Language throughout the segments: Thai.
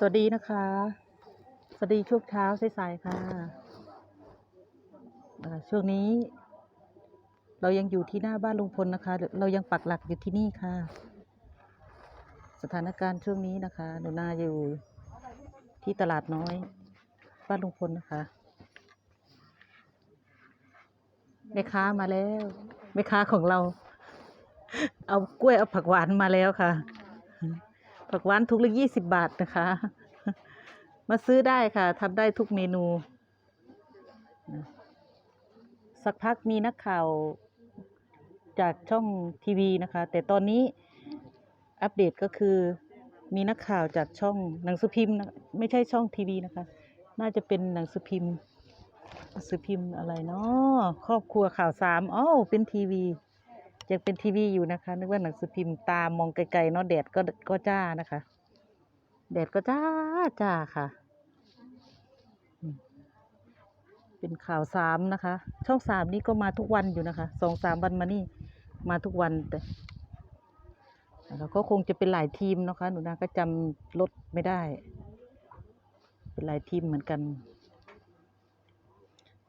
สวัสดีนะคะ สวัสดีช่วงเช้าสายๆค่ะ ช่วงนี้ เรายังอยู่ที่หน้าบ้านลุงพลนะคะ เรายังปักหลักอยู่ที่นี่ค่ะ สถานการณ์ช่วงนี้นะคะ หนูนาอยู่ที่ตลาดน้อย บ้านลุงพลนะคะแม่ค้ามาแล้วแม่ค้าของเรา เอากล้วยเอาผักหวานมาแล้วค่ะ ผักหวานทุกละยี่สิบบาทนะคะ มาซื้อได้ค่ะทำได้ทุกเมนู สักพักมีนักข่าวจากช่องทีวีนะคะ แต่ตอนนี้อัปเดตก็คือมีนักข่าวจากช่องหนังสือพิมพ์นะไม่ใช่ช่องทีวีนะคะ น่าจะเป็นหนังสือพิมพ์หนังสือพิมพ์อะไรเนาะครอบครัวข่าวสามอ๋อเป็นทีวี ยังเป็นทีวีอยู่นะคะ นึกว่าหนังสือพิมพ์ตามมองไกลๆเนาะแดดก็ก็จ้านะคะ แดดก็จ้าจ้าค่ะ เป็นข่าวสามนะคะ ช่องสามนี่ก็มาทุกวันอยู่นะคะสองสามวันมานี่มาทุกวันแต่แล้วก็คงจะเป็นหลายทีมนะคะ หนูนาก็จำรถไม่ได้ เป็นหลายทีมเหมือนกัน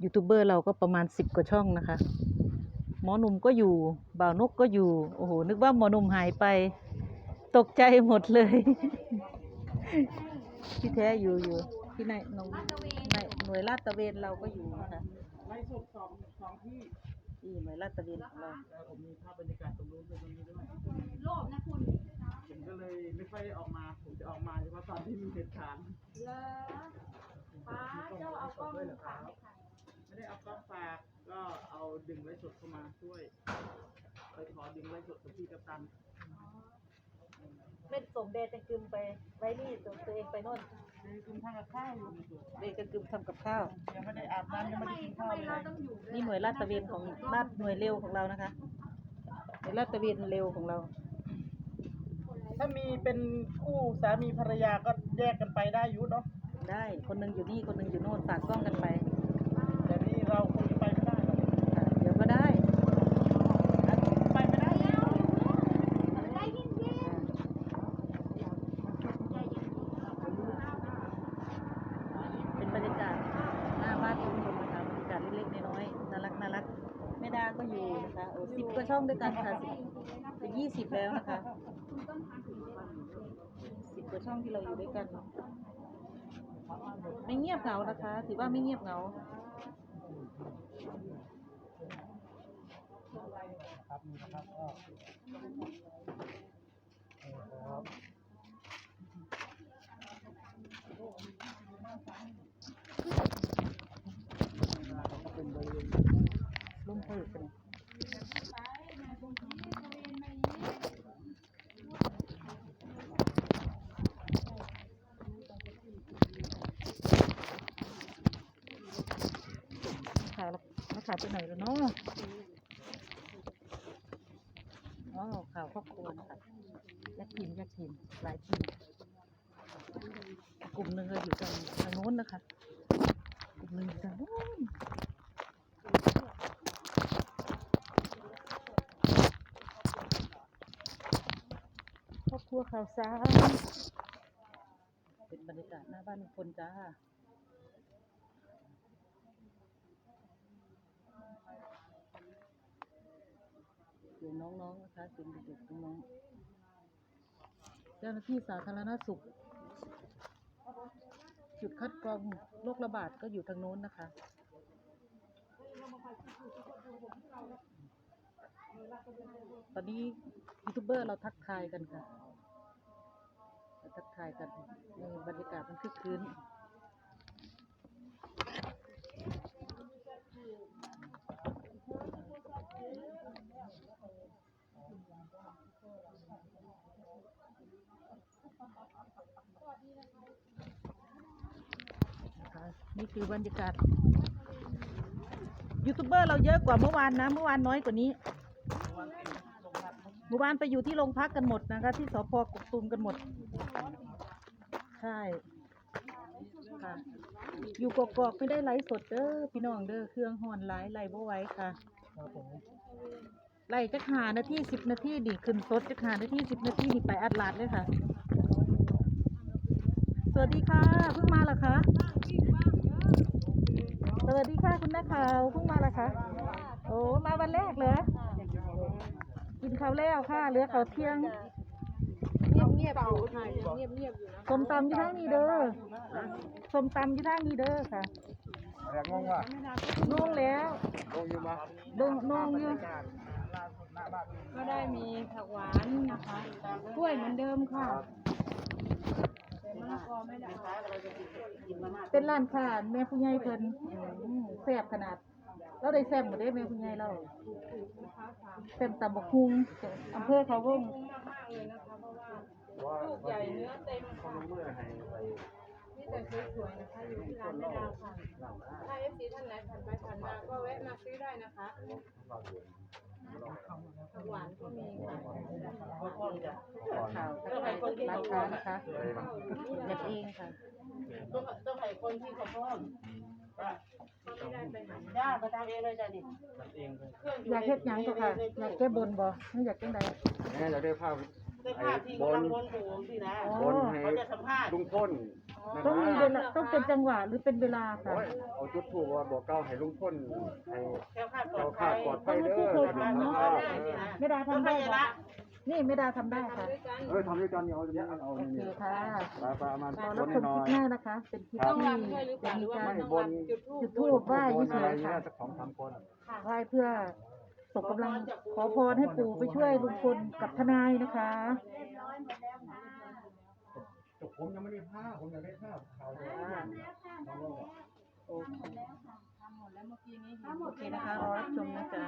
ยูทูบเบอร์เราก็ประมาณสิบกว่าช่องนะคะ หมอหนุ่มก็อยู่ บ่าวนกก็อยู่ โอ้โห นึกว่าหมอหนุ่มหายไป ตกใจหมดเลย ที่แท้อยู่อยู่ ที่ในหนงในหน่วยลาดตระเวนเราก็อยู่นะคะไลฟ์สดสองสองที่ที่หน่วยลาดตระเวนของเราแล้วผมมีภาพบรรยากาศตรงนู้นด้วยตรงนี้ด้วยโลภนะคุณผมก็เลยไม่ค่อยได้ออกมา ผมจะออกมาเฉพาะตอนที่มีเหตุการณ์เลอป้าเจ้าเอากล้องฝากให้ใครไม่ได้เอากล้องฝาก ก็เอาดึงไลฟ์สดเข้ามาช่วย ไปขอดึงไลฟ์สดกับพี่กัปตันเม็ดสมเดชจะกึมไป ไว้นี่ตัวตัวเองไปโน่นคือคุณทำกับข้าวอยู่เดชจะกึมทำกับข้าว ยังไม่ได้อาบน้ำยังทำไม่ไมได้กินทำข้าวไมเลเรายต้องอยู่นี่หน่วยลาดตระเวนของลาดหน่วยเร็วของเรานะคะหน่วยลาดตระเวนเร็วของเรา ถ้ามีเป็นคู่สามีภรรยาก็แยกกันไปได้อยุเนาะได้ คนหนึงอยู่นี่ คนหนึงอยู่โน่นฝากกล้องกันไป แต่นี่เราคงจะไปไม่ได้หรอก ค่ะเดี๋ยวก็ได้ ไปไม่ได้ ใจเย็นๆใจเย็น เป็นบรรยากาศหน้าบ้านลุงพลนะคะบรรยากาศเล็กๆน้อยๆน่ารักน่ารักแม่ดา ก็อยู่นะคะโอ้สิบกว่าช่องด้วยกันค่ะสิบจะยี่สิบแล้วนะคะสิบกว่าช่องที่เราอยู่ด้วยกัน ไม่เงียบเหงานะคะ ถือว่าไม่เงียบเหงาครับนี่นะครับก็ครับ ลุ่มเพิกเป็นขายแล้วมา ขายไปไหนแล้วเนาะอ๋อข่าวครอบครัวนะคะยักษ์ทีมยักษ์ทีมหลายทีมกลุ่มหนึ่งก็อยู่ทางทางโน้นนะคะ กลุ่มหนึ่งอยู่ทางโน้นครอบครัวข่าวสารเป็นบรรยากาศหน้าบ้านลุงพลจ้า เดี๋ยวน้องๆนะคะเป็นเด็กๆน้องๆเจ้าหน้าที่สาธารณสุข จุดคัดกรองโรคระบาดก็อยู่ทางโน้นนะคะตอนนี้ยูทูบเบอร์เราทักทายกันค่ะ ทักทายกันในบรรยากาศมันคึกคืน นี่คือบรรยากาศยูทูบเบอร์เราเยอะกว่าเมื่อวานนะ เมื่อวานน้อยกว่านี้เมื่อวานไปอยู่ที่โรงพักกันหมดนะคะ ที่สพกกตูมกันหมด ใช่ค่ะอยู่กกอกไม่ได้ไลฟ์สดเด้อพี่น้องเด้อเครื่องหอนไลฟ์ไลฟ์บ่ไหว้ค่ะไล่จักหานาทีสิบนาทีดิขึ้นสดจักหานาทีสิบนาทีนี่ไปอัดลาดเลยค่ะ สวัสดีค่ะ เพิ่งมาเหรอคะ สวัสดีค่ะคุณนักข่าวเพิ่งมาเหรอคะ โอ้มาวันแรกเหรอกินข้าวแล้วค่ะเหลือข้าวเที่ยงเงียบเงียบๆอยู่ค่ะยังเงียบเงียบๆอยู่นะส้มตำอยู่ทางนี้เด้อส้มตำอยู่ทางนี้เด้อค่ะอยากงงว่ะนุ่งแล้วงงอยู่มาดงนุ่งอยู่ก็ได้มีผักหวานนะคะ กล้วยเหมือนเดิมค่ะ แต่มะละกอไม่ได้เอาเป็นร้านค้าแม่ผู้ใหญ่เพิ่นอืมแซ่บขนาด เราได้แซ่บหมดเด้แม่ผู้ใหญ่เราแซ่บตำบักหุ่งอำเภอเขาวงมากๆเลยนะคะเพราะว่าลูกใหญ่เนื้อเต็มค่ะเมื่อให้นี่แต่สวยๆนะคะอยู่ที่ร้านแม่ดาวค่ะ ถ้าเอฟซีท่านไหนผ่านไปผ่านมาก็แวะมาซื้อได้นะคะผัก หวานก็มีค่ะข่าวร้านค้านะคะเก็บเองค่ะต้องต้องให้คนที่เขาพร้อมย่าประทำเองเลยจ้ะนี่อยากเฮ็ดหยังก็ค่ะอยากแก้บนบ่ไม่อยากจังใดแม่อยากได้ภาพ ได้ภาพที่กำลังบนหูสินะอ๋อ บนให้เขาจะสัมภาษณ์ลุงพ่นนะต้องมีเวลาต้องเป็นจังหวะหรือเป็นเวลาค่ะ โอ้ยเอาจุดถูกว่าบอกเก้าให้ลุงพ่นให้แค่คาดปลอเจ้าดขาภัดยปลอดภัยเด้อต้องจะให้เป็นผู้สเคยภาพทำเนาะไม่ได้ทำได้บ่นี่ไม่ได้ทำได้ค่ะด้วยกันเออทำด้วยกันเอาเนี่ยเอาโอนี่เคนี่ค่ะปลาปลามันรอครับนชมน้คอลิปย หน้านะคะ เป็นคลิปต้องที่รำด้วยหรือเปล่าหรือว่าไม่ต้องบนรำจุดธูปจุดธูปไหว้บนเฉอะไรยๆเงี้ค่ะยสักสองสามคน ไหว้เพื่อ ส่งกำลังขอพรให้ปู่ไปช่วยลุงพลกับทนายนะคะผมยังไม่ได้ผ้าผมอยากได้ผ้าขาวโอเคนะคะรอรับชมนะจ๊ะ